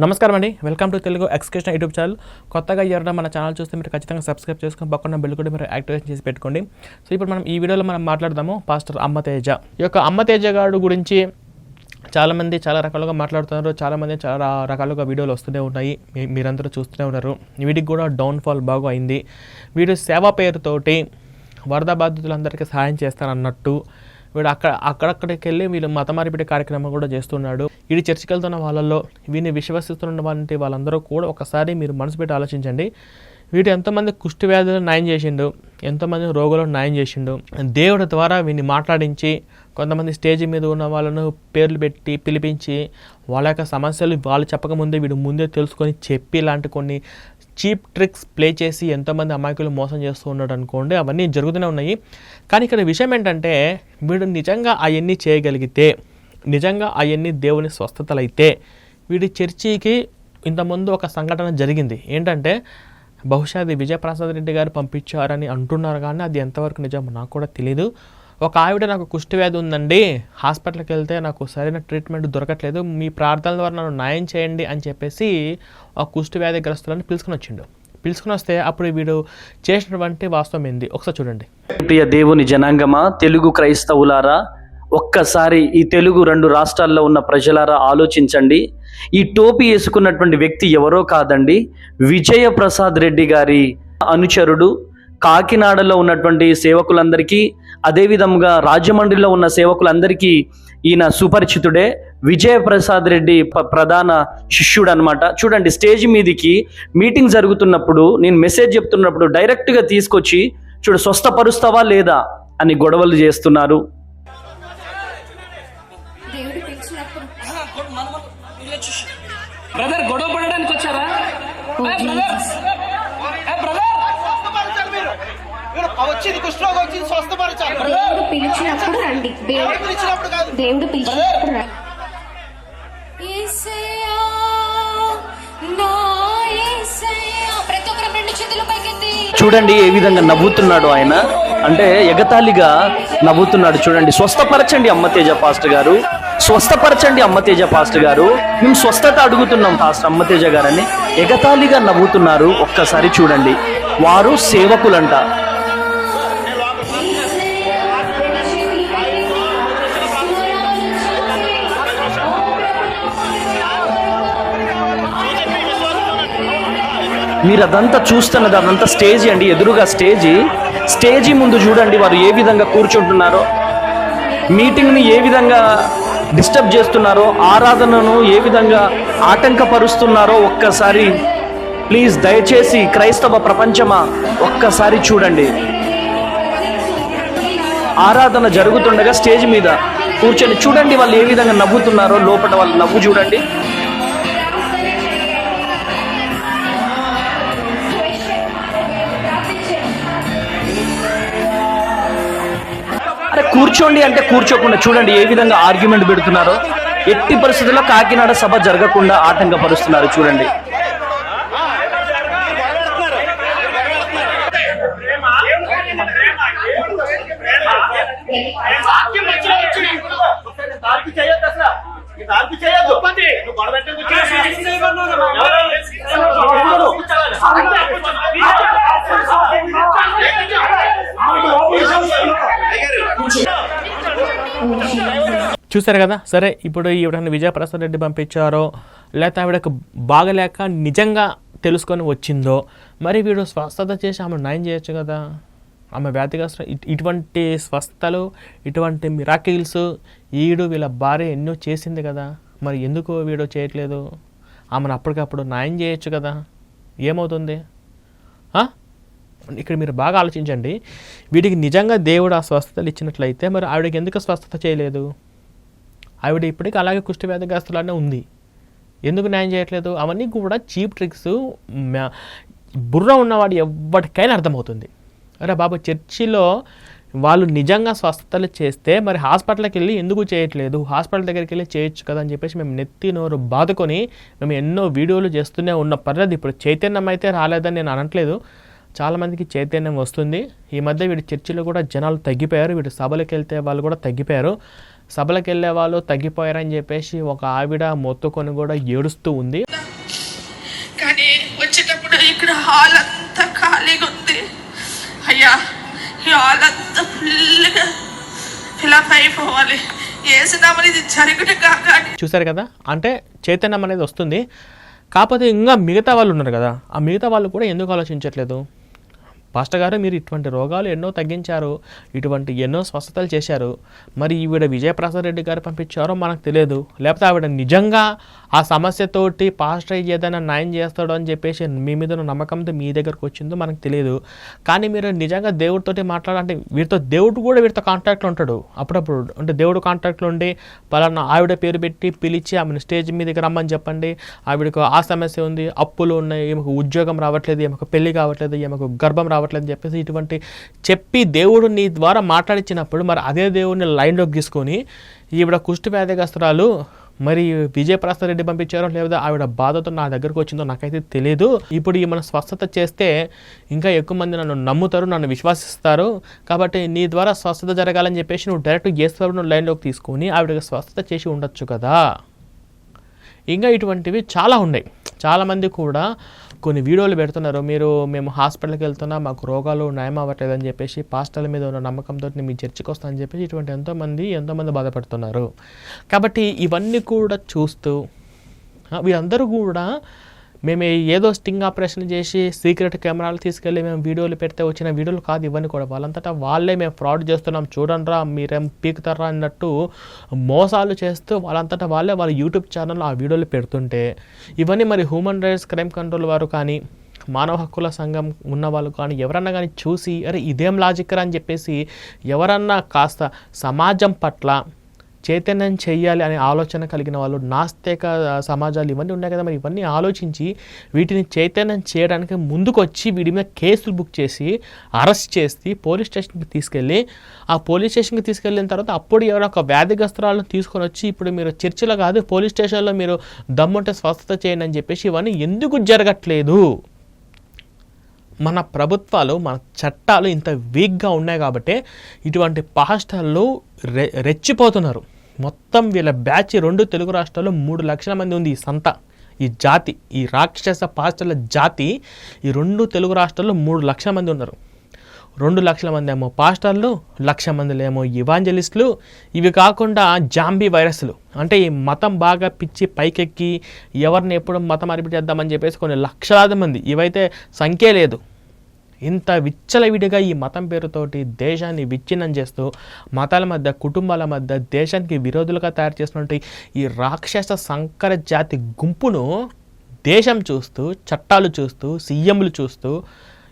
నమస్కారం అండి. Welcome to Telugu ఎక్స్కేషన్ యూట్యూబ్ ఛానల్. కొత్తగా ఎవరైనా మన ఛానల్ చూస్తే మీరు ఖచ్చితంగా సబ్స్క్రైబ్ చేసుకొని పక్కన బెల్ కూడా మీరు యాక్టివేషన్ చేసి పెట్టుకోండి. సో ఇప్పుడు మనం ఈ వీడియోలో మనం మాట్లాడదాము పాస్టర్ అమ్మతేజ. ఈ యొక్క అమ్మతేజ గారు గురించి చాలామంది చాలా రకాలుగా మాట్లాడుతున్నారు. చాలామంది చాలా రకాలుగా వీడియోలు వస్తూనే ఉన్నాయి. మీ- మీరందరూ చూస్తూనే ఉన్నారు. వీటికి కూడా డౌన్ఫాల్ బాగా అయింది. వీడు సేవ పేరుతోటి వరద బాధితులందరికీ సహాయం చేస్తానన్నట్టు వీడు అక్కడ అక్కడక్కడికి వెళ్ళి వీళ్ళు మత మార్పిడి కార్యక్రమం కూడా చేస్తున్నాడు. వీడి చర్చికి వెళ్తున్న వాళ్ళల్లో వీడిని విశ్వసిస్తున్న వంటి వాళ్ళందరూ కూడా ఒకసారి మీరు మనసు పెట్టి ఆలోచించండి. వీడు ఎంతోమంది కుష్టి వ్యాధులు నయం చేసిండు ఎంతోమంది రోగులను నయం చేసిండు. దేవుడి ద్వారా వీడిని మాట్లాడించి కొంతమంది స్టేజ్ మీద ఉన్న వాళ్ళను పేర్లు పెట్టి పిలిపించి వాళ్ళ యొక్క సమస్యలు వాళ్ళు చెప్పకముందే వీడు ముందే తెలుసుకొని చెప్పి ఇలాంటి కొన్ని చీప్ ట్రిక్స్ ప్లే చేసి ఎంతోమంది అమాయకులు మోసం చేస్తూ ఉన్నాడు అనుకోండి అవన్నీ జరుగుతూనే ఉన్నాయి. కానీ ఇక్కడ విషయం ఏంటంటే వీడు నిజంగా అవన్నీ చేయగలిగితే నిజంగా అవన్నీ దేవుని స్వస్థతలు అయితే వీడి చర్చికి ఇంతకుముందు ఒక సంఘటన జరిగింది. ఏంటంటే బహుశా అది విజయప్రసాద్ రెడ్డి గారు పంపించారని అంటున్నారు కానీ అది ఎంతవరకు నిజం నాకు కూడా తెలియదు ఒక ఆవిడ నాకు కుష్ఠవ్యాధి ఉందండి. హాస్పిటల్కి వెళ్తే నాకు సరైన ట్రీట్మెంట్ దొరకట్లేదు. మీ ప్రార్థనల ద్వారా నన్ను న్యాయం చేయండి అని చెప్పేసి ఆ కుష్ఠవ్యాధిగ్రస్తులను పిలుచుకుని వచ్చిండు. పిలుచుకుని వస్తే అప్పుడు వీడు చేసినటువంటి వాస్తవం ఏంది? ఒకసారి చూడండి. ప్రియ దేవుని జనాంగమా తెలుగు క్రైస్తవులారా ఒక్కసారి ఈ తెలుగు రెండు రాష్ట్రాల్లో ఉన్న ప్రజలారా ఆలోచించండి. ఈ టోపీ వేసుకున్నటువంటి వ్యక్తి ఎవరో కాదండి విజయ ప్రసాద్ రెడ్డి గారి అనుచరుడు. కాకినాడలో ఉన్నటువంటి సేవకులందరికీ అదేవిధంగా రాజమండ్రిలో ఉన్న సేవకులందరికీ ఈయన సుపరిచితుడే విజయ ప్రసాద్ రెడ్డి ప- ప్రధాన శిష్యుడు అనమాట చూడండి స్టేజ్ మీదికి మీటింగ్ జరుగుతున్నప్పుడు నేను మెసేజ్ చెప్తున్నప్పుడు డైరెక్ట్గా తీసుకొచ్చి చూడు స్వస్థపరుస్తావా లేదా? అని గొడవలు చేస్తున్నారు. బ్రదర్ గొడవ పడడానికి వచ్చారా? ఏ, బ్రదర్! ఏ, బ్రదర్! స్వస్థపరచాలి మీరు. మీరు వచ్చింది కుష్ఠరోగం వచ్చింది స్వస్థపరచాలి దేవుడు పిలిచినప్పుడు రండి. దేవుడు కాదు. దేవుడు రండి. చూడండి ఏ విధంగా నవ్వుతున్నాడు ఆయన. అంటే ఎగతాళిగా నవ్వుతున్నాడు చూడండి. స్వస్థపరచండి అమ్మ తేజ పాస్టర్ గారు. స్వస్థపరచండి అమ్మ తేజ పాస్టర్ గారు. మేము స్వస్థత అడుగుతున్నాం పాస్టర్ అమ్మ తేజ గారని. ఎగతాళిగా నవ్వుతున్నారు ఒక్కసారి చూడండి. వారు సేవకులంట. మీరు అదంతా చూస్తున్నది అదంతా స్టేజ్ అండి. ఎదురుగా స్టేజీ. స్టేజీ ముందు చూడండి వారు ఏ విధంగా కూర్చుంటున్నారో. మీటింగ్ని ఏ విధంగా డిస్టర్బ్ చేస్తున్నారో ఆరాధనను ఏ విధంగా ఆటంకపరుస్తున్నారో ఒక్కసారి ప్లీజ్ దయచేసి క్రైస్తవ ప్రపంచమా ఒక్కసారి చూడండి. ఆరాధన జరుగుతుండగా స్టేజ్ మీద కూర్చొని చూడండి వాళ్ళు ఏ విధంగా నవ్వుతున్నారో లోపల వాళ్ళు నవ్వు చూడండి. కూర్చోండి అంటే కూర్చోకుండా చూడండి ఏ విధంగా ఆర్గ్యుమెంట్ పెడుతున్నారో. ఎట్టి పరిస్థితుల్లో కాకినాడ సభ జరగకుండా ఆటంకపరుస్తున్నారు చూడండి వాక్యం వచ్చినా వచ్చినా. దానికి చేయొద్దు అసలు. ఈ దానికి చేయొద్దు. నువ్వు గొడవ పెట్టకు వచ్చి. ఎవరు? చూశారు కదా? సరే ఇప్పుడు ఈవిడని విజయప్రసాద్ రెడ్డి పంపించారో లేకపోతే ఆవిడకు బాగలేక నిజంగా తెలుసుకొని వచ్చిందో మరి వీడు స్వస్థత చేసి ఆమె నయం చేయొచ్చు కదా? ఆమె వ్యాధిగ్రస్త ఇటువంటి స్వస్థతలు ఇటువంటి మిరాకిల్స్ ఈడు వీళ్ళ భార్య ఎన్నో చేసింది కదా? మరి ఎందుకు వీడు చేయట్లేదు? ఆమెను అప్పటికప్పుడు నయం చేయొచ్చు కదా? ఏమవుతుంది? ఇక్కడ మీరు బాగా ఆలోచించండి. వీడికి నిజంగా దేవుడు ఆ స్వస్థతలు ఇచ్చినట్లయితే మరి ఆవిడకి ఎందుకు స్వస్థత చేయలేదు? ఆవిడ ఇప్పటికీ అలాగే కుష్టి వ్యాధిగ్రస్తులానే ఉంది. ఎందుకు న్యాయం చేయట్లేదు? అవన్నీ కూడా చీప్ ట్రిక్స్. బుర్ర ఉన్నవాడు ఎవరికైనా అర్థమవుతుంది. అరే బాబు చర్చిలో వాళ్ళు నిజంగా స్వస్థతలు చేస్తే మరి హాస్పిటల్కి వెళ్ళి ఎందుకు చేయట్లేదు? హాస్పిటల్ దగ్గరికి వెళ్ళి చేయొచ్చు కదా అని చెప్పేసి మేము నెత్తి నోరు బాదుకొని మేము ఎన్నో వీడియోలు చేస్తూనే ఉన్న పర్లేదు ఇప్పుడు చైతన్యం అయితే రాలేదని నేను అనట్లేదు. చాలామందికి చైతన్యం వస్తుంది. ఈ మధ్య వీడి చర్చిలో కూడా జనాలు తగ్గిపోయారు. వీడు సభలకు వెళ్తే వాళ్ళు కూడా తగ్గిపోయారు. సభలకు వెళ్ళే వాళ్ళు తగ్గిపోయారని చెప్పేసి ఒక ఆవిడ మొత్తుకొని కూడా ఏడుస్తూ ఉంది. కానీ వచ్చేటప్పుడు ఇక్కడ హాల్ అంతా ఖాళీగా ఉంది. అయ్యా ఈ హాల్ అంతా ఫుల్గా ఫిలప్ అయిపోవాలి చూసారు కదా? అంటే చైతన్యం అనేది వస్తుంది. కాకపోతే ఇంకా మిగతా వాళ్ళు ఉన్నారు కదా? ఆ మిగతా వాళ్ళు కూడా ఎందుకు ఆలోచించట్లేదు? పాస్టర్ గారు మీరు ఇటువంటి రోగాలు ఎన్నో తగ్గించారు ఇటువంటి ఎన్నో స్వస్థతలు చేశారు మరి ఈవిడ విజయప్రసాద్ రెడ్డి గారు పంపించారో మనకు తెలియదు. లేకపోతే ఆవిడ నిజంగా ఆ సమస్యతోటి పాస్టర్ ఏదైనా న్యాయం చేస్తాడు అని చెప్పేసి మీ మీద ఉన్న నమ్మకంతో మీ దగ్గరకు వచ్చిందో మనకు తెలియదు. కానీ మీరు నిజంగా దేవుడితోటి మాట్లాడాలంటే వీరితో దేవుడు కూడా వీరితో కాంటాక్ట్లో ఉంటాడు. అప్పుడప్పుడు అంటే దేవుడు కాంటాక్ట్లో ఉండి పలానా ఆవిడ పేరు పెట్టి పిలిచి ఆమెను స్టేజ్ మీదకి రమ్మని చెప్పండి. ఆవిడకు ఆ సమస్య ఉంది అప్పులు ఉన్నాయి ఈమెకు ఉద్యోగం రావట్లేదు ఈమెకు పెళ్ళి కావట్లేదు ఈమెకు గర్భం రావట్లేదు. అని చెప్పేసి ఇటువంటి చెప్పి దేవుడు నీ ద్వారా మాట్లాడించినప్పుడు మరి అదే దేవుడిని లైన్లోకి తీసుకొని ఈవిడ కుష్టి వ్యాధిగ్రస్తురాలు మరి విజయప్రసాద్ రెడ్డి పంపించారో లేదా ఆవిడ బాధతో నా దగ్గరకు వచ్చిందో నాకైతే తెలియదు ఇప్పుడు ఈ స్వస్థత చేస్తే ఇంకా ఎక్కువ మంది నన్ను నమ్ముతారు నన్ను విశ్వసిస్తారు. కాబట్టి నీ ద్వారా స్వస్థత జరగాలని చెప్పేసి నువ్వు డైరెక్ట్ గేశ్వరుడు లైన్లోకి తీసుకొని ఆవిడకి స్వస్థత చేసి ఉండొచ్చు కదా. ఇంకా ఇటువంటివి చాలా ఉన్నాయి. చాలామంది కూడా కొన్ని వీడియోలు పెడుతున్నారు. మీరు మేము హాస్పిటల్కి వెళ్తున్నా మాకు రోగాలు నయం అవ్వట్లేదు అని చెప్పేసి పాస్టర్ల మీద ఉన్న నమ్మకంతో మీ చర్చికి వస్తానని చెప్పేసి ఇటువంటి ఎంతోమంది ఎంతోమంది బాధపడుతున్నారు. కాబట్టి ఇవన్నీ కూడా చూస్తూ వీరందరూ కూడా మేము ఏదో స్టింగ్ ఆపరేషన్ చేసి సీక్రెట్ కెమెరాలు తీసుకెళ్ళి మేము వీడియోలు పెడితే వచ్చిన వీడియోలు కాదు ఇవన్నీ కూడా. వాళ్ళంతటా వాళ్ళే మేము ఫ్రాడ్ చేస్తున్నాం. చూడండిరా మీరేం పీకుతారా అన్నట్టు మోసాలు చేస్తూ వాళ్ళంతటా వాళ్ళే వాళ్ళ యూట్యూబ్ ఛానల్లో ఆ వీడియోలు పెడుతుంటే. ఇవన్నీ మరి హ్యూమన్ రైట్స్ క్రైమ్ కంట్రోల్ వారు కానీ మానవ హక్కుల సంఘం ఉన్న వాళ్ళు కానీ ఎవరన్నా కానీ చూసి అరే ఇదేం లాజిక్ రా? అని చెప్పేసి ఎవరన్నా కాస్త సమాజం పట్ల చైతన్యం చేయాలి అనే ఆలోచన కలిగిన వాళ్ళు నాస్తిక సమాజాలు ఇవన్నీ ఉన్నాయి కదా మరి. ఇవన్నీ ఆలోచించి వీటిని చైతన్యం చేయడానికి ముందుకొచ్చి వీడి మీద కేసులు బుక్ చేసి అరెస్ట్ చేసి పోలీస్ స్టేషన్కి తీసుకెళ్ళి ఆ పోలీస్ స్టేషన్కి తీసుకెళ్ళిన తర్వాత అప్పుడు ఎవరైనా ఒక వ్యాధిగ్రస్తురాలను తీసుకొని వచ్చి ఇప్పుడు మీరు చర్చిలో కాదు పోలీస్ స్టేషన్లో మీరు దమ్ముంటే స్వస్థత చేయండి అని చెప్పేసి ఇవన్నీ ఎందుకు జరగట్లేదు? మన ప్రభుత్వాలు మన చట్టాలు ఇంత వీక్గా ఉన్నాయి కాబట్టి ఇటువంటి పాస్టర్లు రె రెచ్చిపోతున్నారు. మొత్తం వీళ్ళ బ్యాచ్ రెండు తెలుగు రాష్ట్రాల్లో మూడు లక్షల మంది ఉంది ఈ సంత. ఈ జాతి ఈ రాక్షస పాస్టర్ల జాతి ఈ రెండు తెలుగు రాష్ట్రాల్లో మూడు లక్షల మంది ఉన్నారు. రెండు లక్షల మంది ఏమో పాస్టర్లు లక్ష మందిలో ఏమో ఇవాంజలిస్టులు. ఇవి కాకుండా జాంబీ వైరస్లు. అంటే ఈ మతం బాగా పిచ్చి పైకెక్కి ఎవరిని ఎప్పుడు మతం అరిపి చేద్దామని చెప్పేసి కొన్ని లక్షలాది మంది. ఇవైతే సంఖ్య లేదు. ఇంత విచ్చలవిడిగా ఈ మతం పేరుతోటి దేశాన్ని విచ్ఛిన్నం చేస్తూ మతాల మధ్య కుటుంబాల మధ్య దేశానికి విరోధులుగా తయారు చేసినటువంటి ఈ రాక్షస సంకర జాతి గుంపును దేశం చూస్తూ చట్టాలు చూస్తూ సీఎంలు చూస్తూ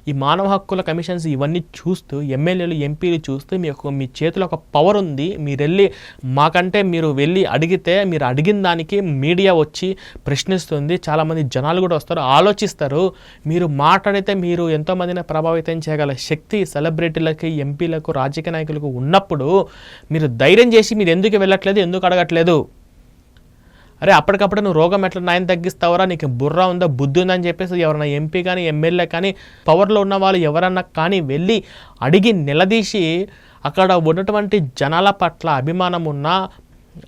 ఈ మానవ హక్కుల కమిషన్స్ ఇవన్నీ చూస్తూ ఎమ్మెల్యేలు ఎంపీలు చూస్తూ మీ యొక్క మీ చేతిలో ఒక పవర్ ఉంది. మీరు వెళ్ళి మాకంటే మీరు వెళ్ళి అడిగితే మీరు అడిగిన దానికి మీడియా వచ్చి ప్రశ్నిస్తుంది. చాలామంది జనాలు కూడా వస్తారు ఆలోచిస్తారు. మీరు మాట్లాడితే మీరు ఎంతోమందిని ప్రభావితం చేయగల శక్తి సెలబ్రిటీలకి ఎంపీలకు రాజకీయ నాయకులకు ఉన్నప్పుడు మీరు ధైర్యం చేసి మీరు ఎందుకు వెళ్ళట్లేదు ఎందుకు అడగట్లేదు? అరే అప్పటికప్పుడు నువ్వు రోగం ఎట్లా నాయన తగ్గిస్తావరా నీకు బుర్ర ఉందా బుద్ధి ఉందని చెప్పేసి ఎవరైనా ఎంపీ కానీ ఎమ్మెల్యే కానీ పవర్లో ఉన్న వాళ్ళు ఎవరన్నా కానీ వెళ్ళి అడిగి నిలదీసి అక్కడ ఉన్నటువంటి జనాల పట్ల అభిమానం ఉన్నా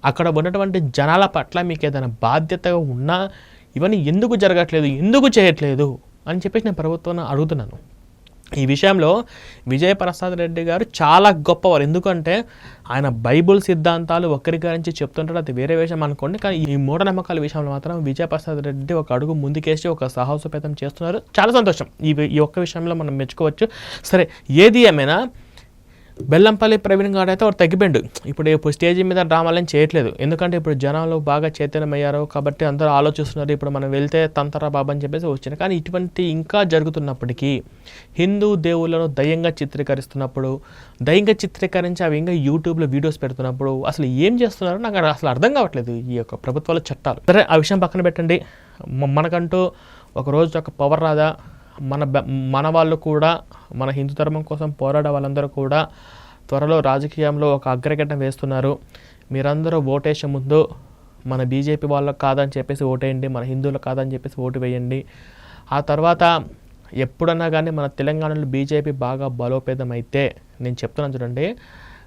అక్కడ ఉన్నటువంటి జనాల పట్ల మీకు ఏదైనా బాధ్యతగా ఉన్నా ఇవన్నీ ఎందుకు జరగట్లేదు ఎందుకు చేయట్లేదు అని చెప్పేసి నేను ప్రభుత్వాన్ని అడుగుతున్నాను. ఈ విషయంలో విజయప్రసాద్ రెడ్డి గారు చాలా గొప్పవారు. ఎందుకంటే ఆయన బైబుల్ సిద్ధాంతాలు ఒకరి గురించి చెప్తుంటాడు అది వేరే విషయం అనుకోండి. కానీ ఈ మూఢనమ్మకాల విషయంలో మాత్రం విజయప్రసాద్ రెడ్డి ఒక అడుగు ముందుకేసి ఒక సాహసోపేతం చేస్తున్నారు. చాలా సంతోషం. ఈ ఈ ఒక్క విషయంలో మనం మెచ్చుకోవచ్చు. సరే ఏది ఏమైనా బెల్లంపల్లి ప్రవీణ్ గారు అయితే వాడు తగ్గిపోయిండు. ఇప్పుడు ఇప్పుడు స్టేజ్ మీద డ్రామాలని చేయట్లేదు. ఎందుకంటే ఇప్పుడు జనాలు బాగా చైతన్యమయ్యారు కాబట్టి అందరూ ఆలోచిస్తున్నారు. ఇప్పుడు మనం వెళ్తే తంతరా బాబా అని చెప్పేసి వచ్చింది కానీ ఇటువంటి ఇంకా జరుగుతున్నప్పటికీ హిందూ దేవుళ్ళను దయ్యంగా చిత్రీకరిస్తున్నప్పుడు దయ్యంగా చిత్రీకరించి అవి ఇంకా యూట్యూబ్లో వీడియోస్ పెడుతున్నప్పుడు అసలు ఏం చేస్తున్నారో? నాకు అసలు అర్థం కావట్లేదు ఈ యొక్క ప్రభుత్వాల చట్టాలు. సరే ఆ విషయం పక్కన పెట్టండి. మనకంటూ ఒక రోజు ఒక పవర్ రాదా? మన బ- మన వాళ్ళు కూడా మన హిందూ ధర్మం కోసం పోరాడే వాళ్ళందరూ కూడా త్వరలో రాజకీయంలో ఒక అగ్రగడ్డం వేస్తున్నారు. మీరందరూ ఓటేసే ముందు మన బీజేపీ వాళ్ళకు కాదని చెప్పేసి ఓటేయండి మన హిందువులకు కాదని చెప్పేసి ఓటు వేయండి. ఆ తర్వాత ఎప్పుడన్నా కానీ మన తెలంగాణలో బీజేపీ బాగా బలోపేతం అయితే నేను చెప్తున్నాను చూడండి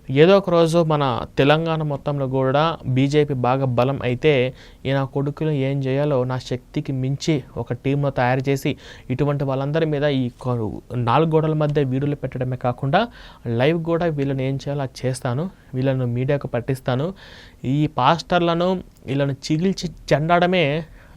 ఏదో ఒక రోజు మన తెలంగాణ మొత్తంలో కూడా బీజేపీ బాగా బలం అయితే ఈ నా కొడుకులు ఏం చేయాలో నా శక్తికి మించి ఒక టీంను తయారు చేసి ఇటువంటి వాళ్ళందరి మీద ఈ నాలుగు గోడల మధ్య వీడియోలు పెట్టడమే కాకుండా లైవ్ కూడా వీళ్ళని ఏం చేయాలో అది చేస్తాను. వీళ్ళను మీడియాకు పట్టిస్తాను. ఈ పాస్టర్లను వీళ్ళను చిగిల్చి చెండడమే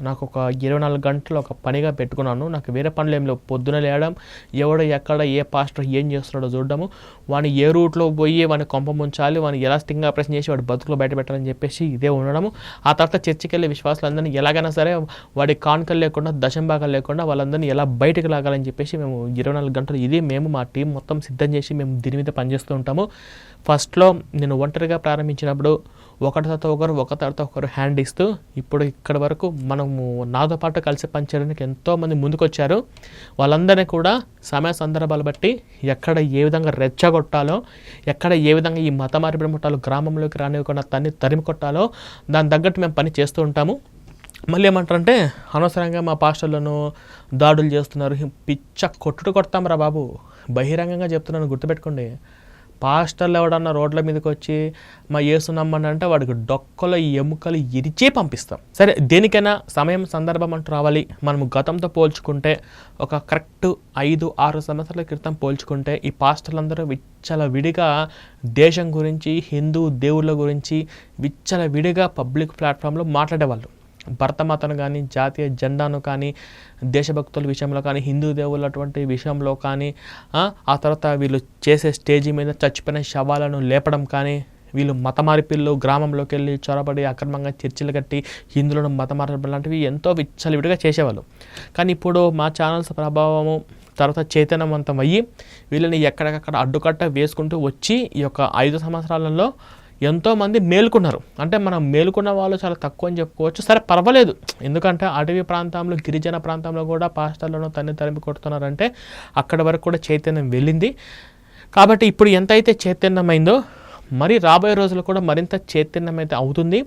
నాకు ఒక ఇరవై నాలుగు గంటలు ఒక పనిగా పెట్టుకున్నాను. నాకు వేరే పనులు ఏం లేవు. పొద్దున లేయడం ఎవడ ఎక్కడ ఏ పాస్టర్ ఏం చేస్తున్నాడో చూడడము. వాని ఏ రూట్లో పోయి వాని కొంప ముంచాలి వాని ఎలా స్టింగ్ ఆపరేషన్ చేసి వాడి బతుకులో బయట పెట్టాలని చెప్పేసి ఇదే ఉండడము. ఆ తర్వాత చర్చికి వెళ్ళే విశ్వాసాలందరినీ ఎలాగైనా సరే వాడి కానుకలు లేకుండా దశంభాగాలు లేకుండా వాళ్ళందరినీ ఎలా బయటకు లాగాలని చెప్పేసి మేము ఇరవై నాలుగు గంటలు ఇది మేము మా టీం మొత్తం సిద్ధం చేసి మేము దీని మీద పనిచేస్తూ ఉంటాము. ఫస్ట్లో నేను ఒంటరిగా ప్రారంభించినప్పుడు ఒకటి తర్వాత ఒకరు ఒక తర్వాత ఒకరు హ్యాండ్ ఇస్తూ ఇప్పుడు ఇక్కడ వరకు మనము నాతో పాటు కలిసి పనిచేయడానికి ఎంతోమంది ముందుకొచ్చారు. వాళ్ళందరినీ కూడా సమయ సందర్భాలు బట్టి ఎక్కడ ఏ విధంగా రెచ్చగొట్టాలో ఎక్కడ ఏ విధంగా ఈ మత మార్పిడి ముట్టాలు గ్రామంలోకి రానివ్వకుండా తన్ని తరిమి కొట్టాలో దాని తగ్గట్టు మేము పని చేస్తూ ఉంటాము. మళ్ళీ ఏమంటారంటే అనవసరంగా మా పాస్టర్లను దాడులు చేస్తున్నారు పిచ్చ కొట్టుడు కొడతాం రా బాబు. బహిరంగంగా చెప్తున్నాను గుర్తుపెట్టుకోండి. పాస్టర్లు ఎవడన్నా రోడ్ల మీదకి వచ్చి మా యేసు నమ్మని అంటే వాడికి డొక్కలు ఎముకలు ఇరిచే పంపిస్తాం. సరే దేనికైనా సమయం సందర్భం అంటూ రావాలి. మనం గతంతో పోల్చుకుంటే ఒక కరెక్ట్ ఐదు ఆరు సంవత్సరాల క్రితం పోల్చుకుంటే ఈ పాస్టర్లందరూ విచ్చల విడిగా దేశం గురించి హిందూ దేవుళ్ళ గురించి విచ్చల విడిగా పబ్లిక్ ప్లాట్ఫామ్లో మాట్లాడేవాళ్ళు. భరతమాతను కానీ జాతీయ జెండాను కానీ దేశభక్తుల విషయంలో కానీ హిందూ దేవుళ్ళటువంటి విషయంలో కానీ ఆ, తర్వాత వీళ్ళు చేసే స్టేజీ మీద చచ్చిపోయిన శవాలను లేపడం కానీ వీళ్ళు మత మార్పిళ్ళు గ్రామంలోకి వెళ్ళి చొరబడి అక్రమంగా చర్చిలు కట్టి హిందువులను మత మార్పిడి లాంటివి ఎంతో విచ్చలవిడిగా చేసేవాళ్ళు. కానీ ఇప్పుడు మా ఛానల్స్ ప్రభావము తర్వాత చైతన్యవంతం అయ్యి వీళ్ళని ఎక్కడికక్కడ అడ్డుకట్ట వేసుకుంటూ వచ్చి ఈ యొక్క ఐదు సంవత్సరాలలో ఎంతోమంది మేలుకున్నారు. అంటే మనం మేలుకున్న వాళ్ళు చాలా తక్కువ అని చెప్పుకోవచ్చు. సరే పర్వాలేదు. ఎందుకంటే అటవీ ప్రాంతంలో గిరిజన ప్రాంతంలో కూడా పాస్టర్లను తన్ని తరిమి కొడుతున్నారంటే అక్కడి వరకు కూడా చైతన్యం వెళ్ళింది. కాబట్టి ఇప్పుడు ఎంతైతే చైతన్యమైందో మరి రాబోయే రోజులు కూడా మరింత చైతన్యం అయితే అవుతుంది.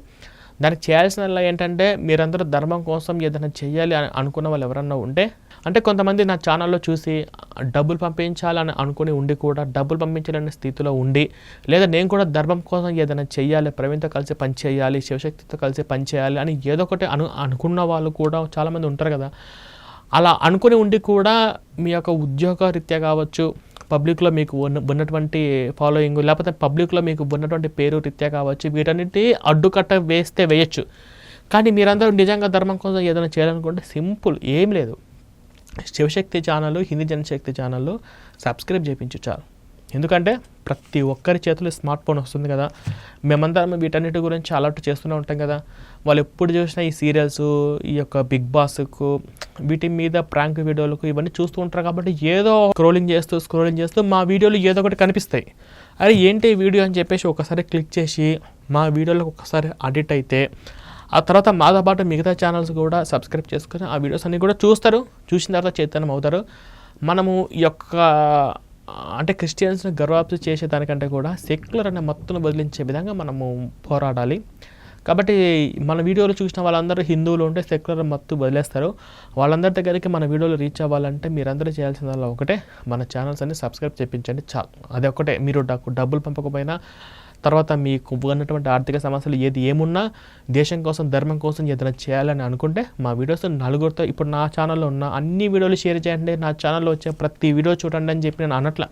దానికి చేయాల్సిన ఏంటంటే మీరందరూ ధర్మం కోసం ఏదైనా చేయాలి అని అనుకున్న వాళ్ళు ఎవరన్నా ఉంటే అంటే కొంతమంది నా ఛానల్లో చూసి డబ్బులు పంపించాలని అనుకుని ఉండి కూడా డబ్బులు పంపించాలనే స్థితిలో ఉండి లేదా నేను కూడా ధర్మం కోసం ఏదైనా చేయాలి ప్రవీణ్తో కలిసి పని చేయాలి శివశక్తితో కలిసి పని చేయాలి అని ఏదో ఒకటి అను అనుకున్న వాళ్ళు కూడా చాలామంది ఉంటారు కదా. అలా అనుకుని ఉండి కూడా మీ యొక్క ఉద్యోగ రీత్యా కావచ్చు పబ్లిక్లో మీకు ఉన్నటువంటి ఫాలోయింగ్ లేకపోతే పబ్లిక్లో మీకు ఉన్నటువంటి పేరు రీత్యా కావచ్చు వీటన్నిటి అడ్డుకట్ట వేస్తే వేయచ్చు. కానీ మీరందరూ నిజంగా ధర్మం కోసం ఏదైనా చేయాలనుకుంటే సింపుల్ ఏం లేదు. Shivashakti channel Hindi Janashakti channel subscribe చేయించు చాలు. ఎందుకంటే ప్రతి ఒక్కరి చేతిలో స్మార్ట్ ఫోన్ వస్తుంది కదా. మేమందరం వీటన్నిటి గురించి అలర్ట్ చేస్తూనే ఉంటాం కదా. వాళ్ళు ఎప్పుడు చూసినా ఈ సీరియల్స్ ఈ యొక్క బిగ్ బాస్కు వీటి మీద ప్రాంక్ వీడియోలకు ఇవన్నీ చూస్తూ ఉంటారు కాబట్టి ఏదో స్క్రోలింగ్ చేస్తూ స్క్రోలింగ్ చేస్తూ మా వీడియోలు ఏదో ఒకటి కనిపిస్తాయి. అరే ఏంటి వీడియో అని చెప్పేసి ఒకసారి క్లిక్ చేసి మా వీడియోలకు ఒకసారి అడిట్ అయితే ఆ తర్వాత మాతో పాటు మిగతా ఛానల్స్ కూడా సబ్స్క్రైబ్ చేసుకొని ఆ వీడియోస్ అన్ని కూడా చూస్తారు. చూసిన తర్వాత చైతన్యం అవుతారు. మనము ఈ యొక్క అంటే క్రిస్టియన్స్ని గర్వాప్తి చేసేదానికంటే కూడా సెక్యులర్ అనే మత్తును వదిలించే విధంగా మనము పోరాడాలి. కాబట్టి మన వీడియోలు చూసిన వాళ్ళందరూ హిందువులు ఉంటే సెక్యులర్ మత్తు వదిలేస్తారు. వాళ్ళందరి దగ్గరికి మన వీడియోలు రీచ్ అవ్వాలంటే మీరందరూ చేయాల్సిందల్లా ఒకటే మన ఛానల్స్ అన్ని సబ్స్క్రైబ్ చేయించండి చాలు. అదే ఒకటే మీరు డబ్బులు పంపకపోయినా తర్వాత మీకు ఉన్నటువంటి ఆర్థిక సమస్యలు ఏది ఏమున్నా దేశం కోసం ధర్మం కోసం ఏదైనా చేయాలని అనుకుంటే మా వీడియోస్ నలుగురితో ఇప్పుడు నా ఛానల్లో ఉన్న అన్ని వీడియోలు షేర్ చేయండి. నా ఛానల్లో వచ్చే ప్రతి వీడియో చూడండి అని చెప్పి నేను అనట్ల.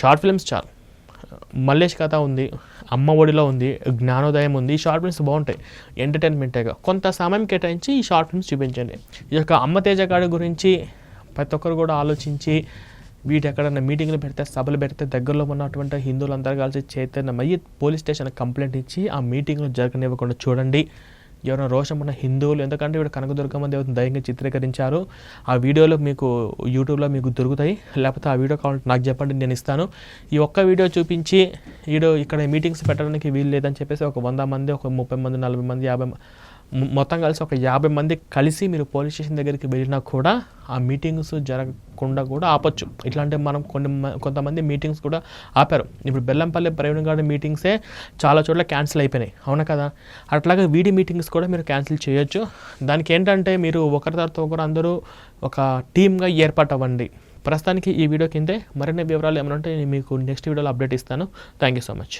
షార్ట్ ఫిల్మ్స్ చాలు. మల్లేష్ కథ ఉంది అమ్మ ఒడిలో ఉంది జ్ఞానోదయం ఉంది. ఈ షార్ట్ ఫిల్మ్స్ బాగుంటాయి. ఎంటర్టైన్మెంటేగా కొంత సమయం కేటాయించి ఈ షార్ట్ ఫిల్మ్స్ చూపించండి. ఈ యొక్క అమ్మ తేజగాడి గురించి ప్రతి ఒక్కరు కూడా ఆలోచించి వీటి ఎక్కడైనా మీటింగ్లు పెడితే సభలు పెడితే దగ్గరలో ఉన్నటువంటి హిందువులందరూ కలిసి చైతన్యమయ్యి పోలీస్ స్టేషన్ కంప్లైంట్ ఇచ్చి ఆ మీటింగ్లు జరగనివ్వకుండా చూడండి. ఎవరైనా రోషం ఉన్న హిందువులు ఎందుకంటే వీడు కనకదుర్గమ్మ దేవతను దయంగా చిత్రీకరించారు. ఆ వీడియోలు మీకు యూట్యూబ్లో మీకు దొరుకుతాయి. లేకపోతే ఆ వీడియో కావాలంటే నాకు చెప్పండి నేను ఇస్తాను. ఈ ఒక్క వీడియో చూపించి వీడియో ఇక్కడ మీటింగ్స్ పెట్టడానికి వీలు లేదని చెప్పేసి ఒక వంద మంది ఒక ముప్పై మంది నలభై మంది యాభై మొత్తం కలిసి ఒక యాభై మంది కలిసి మీరు పోలీస్ స్టేషన్ దగ్గరికి వెళ్ళినా కూడా ఆ మీటింగ్స్ జరగకుండా కూడా ఆపొచ్చు. ఇట్లాంటి మనం కొన్ని కొంతమంది మీటింగ్స్ కూడా ఆపారు. ఇప్పుడు బెల్లంపల్లి ప్రవీణ్ గారి మీటింగ్సే చాలా చోట్ల క్యాన్సిల్ అయిపోయినాయి. అవునా కదా? అట్లాగే వీడి మీటింగ్స్ కూడా మీరు క్యాన్సిల్ చేయొచ్చు. దానికి ఏంటంటే మీరు ఒకరి తర్వాత ఒకరు అందరూ ఒక టీమ్గా ఏర్పాటు అవ్వండి ప్రస్తుతానికి ఈ వీడియో కిందే మరిన్ని వివరాలు ఏమైనా ఉంటే నేను మీకు నెక్స్ట్ వీడియోలో అప్డేట్ ఇస్తాను. Thank you so much.